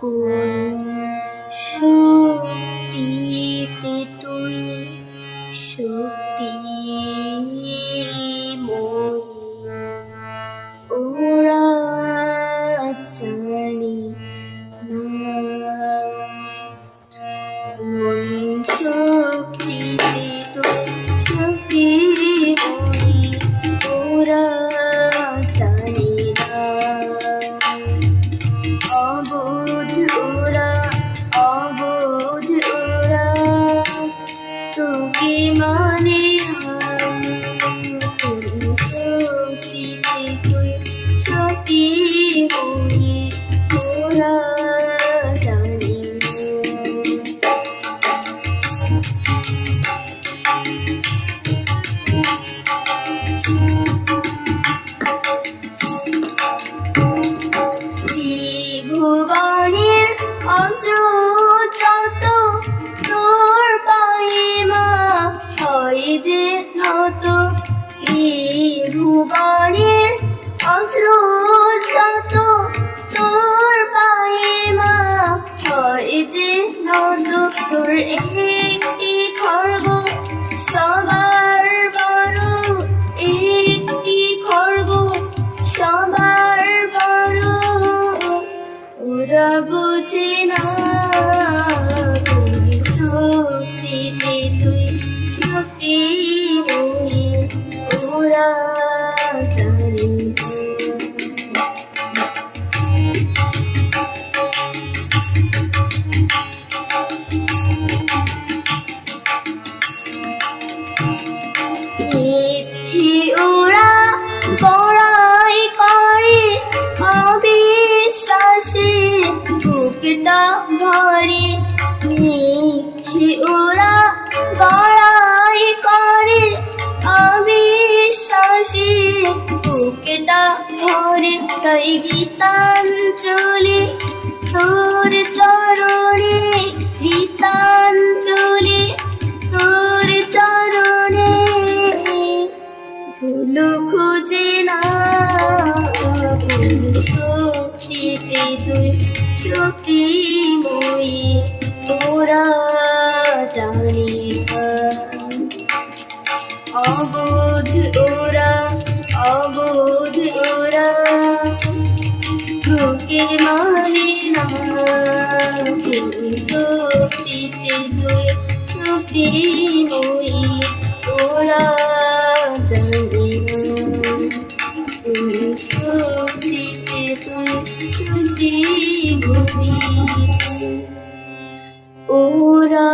কোন শক্তিতে তুই শক্তি মই ওরা জানি না। কোন শক্তিতে ত্রিভুবনের অস্রোত তোর পায়ে মা হয় যে নত তোর একটি খড়গ সবার বড় একটি খড়গ সবার বড়। ওরা বুঝে না বুকটা ভরে মিথ্যে ওরা বড়াই করে। অবিশ্বাসে বুকটা ভরে, তাই গীতাঞ্জলি তোর চরণে গীতাঞ্জলি তোর চরণে ধুলো খুঁজে না। তুই শক্তি মই ওরা জানি। অবোধ ওরা অবোধ ওরা লোকে মানে না শক্তিতে তুই শক্তি মই ওরা জানি শক্তিতে তুই শক্তি মই ওরা